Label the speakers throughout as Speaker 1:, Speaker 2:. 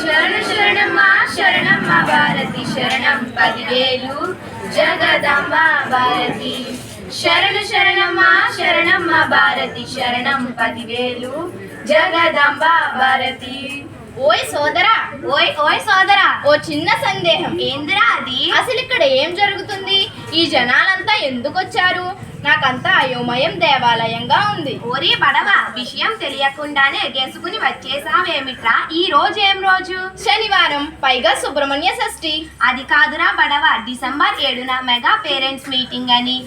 Speaker 1: శరణ శరణమ్మా శరణమ్మ భారతి శరణం పదివేలు. జగదంబ భారతి. శరణ శరణమ్మ శరణమ్మ భారతి శరణం పదివేలు. జగదంబ భారతి.
Speaker 2: ఓయ్ సోదరా
Speaker 1: ఓయ్ ఓయ్ సోదరా
Speaker 2: ఓ చిన్న సందేహం.
Speaker 1: ఏందిరా అది?
Speaker 2: అసలు ఇక్కడ ఏం జరుగుతుంది? ఈ జనాలంతా ఎందుకు వచ్చారు నాకంతా అయోమయం దేవాలయంగా ఉంది.
Speaker 1: ఓరి బడవ విషయం తెలియకుండానే గెసుకుని వచ్చేసావేమిట్రా ఈ రోజు ఏం రోజు?
Speaker 2: శనివారం పైగా సుబ్రహ్మణ్య షష్ఠి.
Speaker 1: అది కాదురా బడవ డిసెంబర్ ఏడున మెగా పేరెంట్స్ మీటింగ్ అని.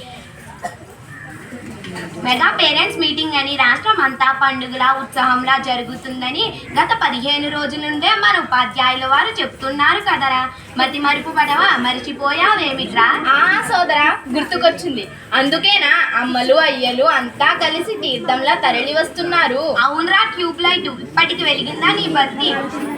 Speaker 1: మెగా పేరెంట్స్ మీటింగ్ అని రాష్ట్రం అంతా పండుగల ఉత్సాహంలా జరుగుతుందని గత పదిహేను రోజుల నుండే మన ఉపాధ్యాయుల వారు చెప్తున్నారు కదరా. మతి మరుపు పడవ మరిచిపోయావేమిట్రా?
Speaker 2: ఆ సోదరా గుర్తుకొచ్చింది. అందుకేనా అమ్మలు అయ్యలు అంతా కలిసి తీర్థంలా తరలి వస్తున్నారు.
Speaker 1: అవునరా ట్యూబ్ లైట్. ఇప్పటికి వెలిగిందా నీ బతి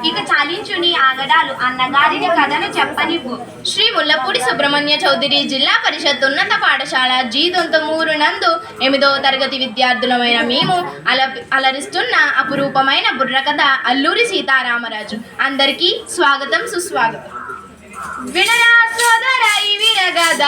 Speaker 1: ఇక చాలించు నీ ఆగడాలు అన్నగారిని కథను చెప్పనివ్వు.
Speaker 2: శ్రీ ముల్లపూడి సుబ్రహ్మణ్య చౌదరి జిల్లా పరిషత్ ఉన్నత పాఠశాల జీ దొంతమూరు నందు ఎనిమిదవ తరగతి విద్యార్థులమైన మేము అల అలరిస్తున్న అపురూపమైన బుర్రకథ అల్లూరి సీతారామరాజు. అందరికీ స్వాగతం సుస్వాగతం. వినరా సోదరై ఈ విరగద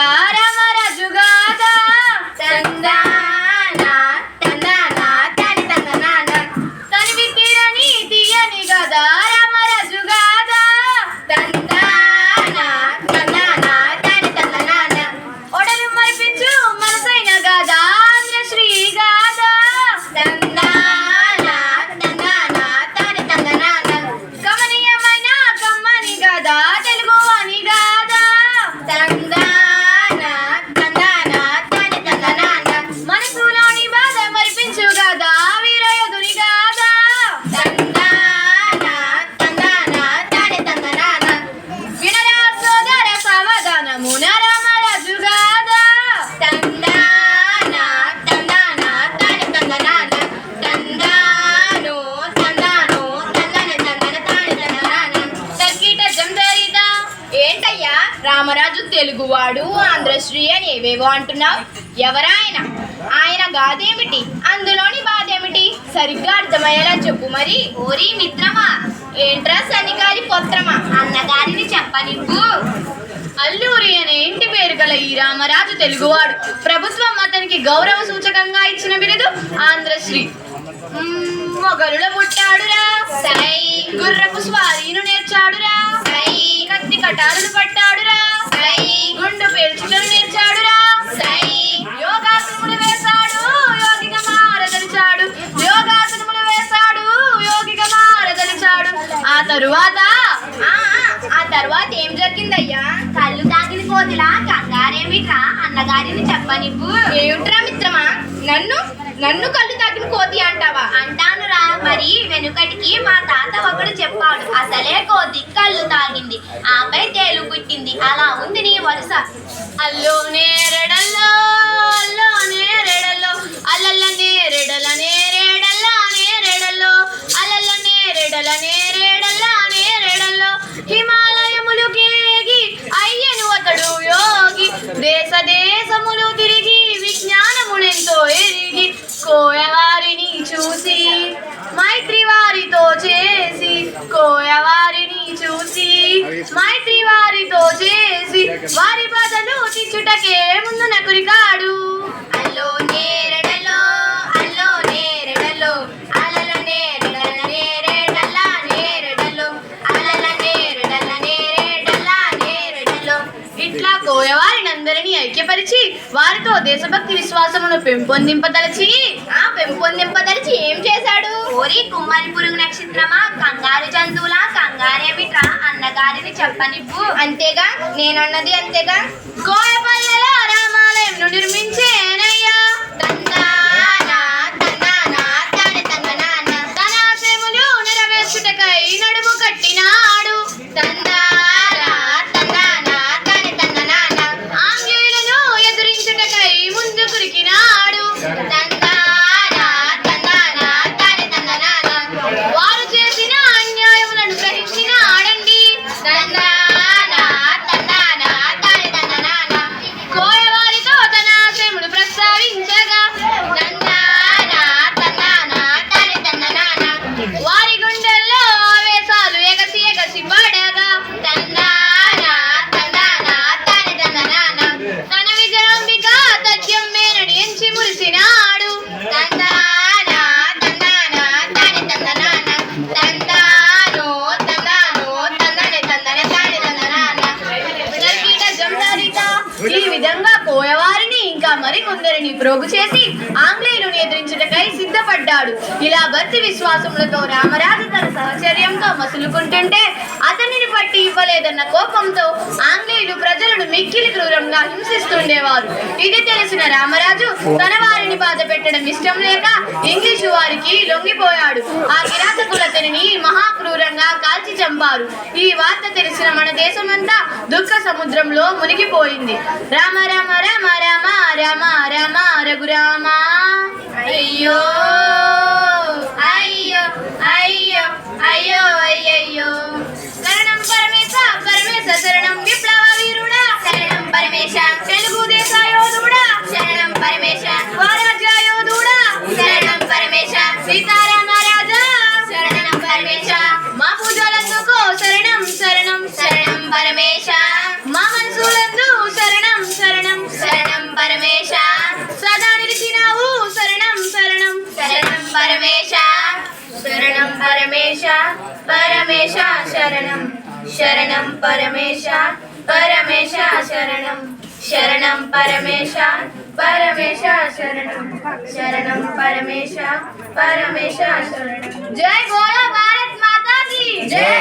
Speaker 2: తెలుగువాడు ఆంధ్రశ్రీ అని ఏవేవో అంటున్నావు. ఎవరాయన ఆయన? గాదేమిటి? అందులోని బాధేమిటి? సరిగ్గా అర్థమయ్యేలా చెప్పు మరి.
Speaker 1: ఓరి మిత్రమా
Speaker 2: ఏంట్రా శనిగారి పొత్రమా?
Speaker 1: అన్నగారిని చెప్పనివ్వు.
Speaker 2: అల్లూరి అనే ఇంటి పేరు గల ఈ రామరాజు తెలుగువాడు. ప్రభుత్వం అతనికి గౌరవ సూచకంగా ఇచ్చిన బిరుదు ఆంధ్రశ్రీ. మొగలుల పుట్టాడురా.
Speaker 1: సై
Speaker 2: గుర్రపు స్వారీను నేర్చాడురా.
Speaker 1: సై
Speaker 2: కత్తి కటారులు పట్ట తరువాత? ఆ, తర్వాత ఏం జరిగిందయ్యా?
Speaker 1: కళ్ళు తాగిన కోతిలా కంగారేమిట్రా? అన్నగారిని చెప్పనివ్వు.
Speaker 2: ఏమిట్రా మిత్రమా? నన్ను నన్ను కళ్ళు తాకిన కోతి అంటావా?
Speaker 1: అంటానురా. మరి వెనుకటికి మా తాత ఒకడు చెప్పాడు. అసలే కోతి కళ్ళు తాగింది ఆపై తేలు పుట్టింది. అలా ఉంది నీ వరుస.
Speaker 2: అల్లో నేరడల్లో దేశములు తిరిగి విజ్ఞానమునెంతో ఎరిగి కోయవారిని చూసి మైత్రి వారితో చేసి కోయవారిని చూసి మైత్రి వారితో చేసి వారితో దేశభక్తి విశ్వాసమును పెంపొందింపదలచి ఆ పెంపొందింపదలచి ఏం చేశాడు?
Speaker 1: ఓరి కుమ్మరి పురుగు నక్షత్రమా కంగారు జంతువులా కంగారేమిట్రా అన్నగారిని చెప్పనివ్వు.
Speaker 2: అంతేగా నేనన్నది అంతేగా. గోయపల్లెలో రామాలయంను నిర్మించే వారిని ప్రోగు చేసి ఆంగ్లేయులను ఎదిరించుటకై సిద్ధపడ్డాడు. ఇలా భక్తి విశ్వాసములతో రామరాజు తన సహచర్యంతో మసులుకుంటుంటే అతనిని పట్టి ఇవ్వలేదన్న కోపంతో ఆంగ్లేయులు ప్రజలను మిక్కిలి క్రూరంగా హింసిస్తుండేవారు. ఇది తెలిసిన రామరాజు తన వారిని బాధ పెట్టడం ఇష్టం లేక ఇంగ్లీషు వారికి లొంగిపోయాడు. ఆ కిరాతకులు అతని చంపారు. ఈ వార్త తెలిసిన మన దేశమంతా దుఃఖ సముద్రంలో మునిగిపోయింది. రామ రామ రామ రామ రామ రామ రఘురామ. అయ్యో! అయ్యో పరమేశ. సదా నిలిచినావు శరణం శరణం. శరణం పరమేశ. శరణం పరమేశ. పరమేశ శరణం. శరణం పరమేశ. పరమేశ శరణం. శరణం పరమేశ. పరమేశ శరణం. శరణం పరమేశ. పరమేశ శరణం. జై బోలో భారత్ మాతా జై.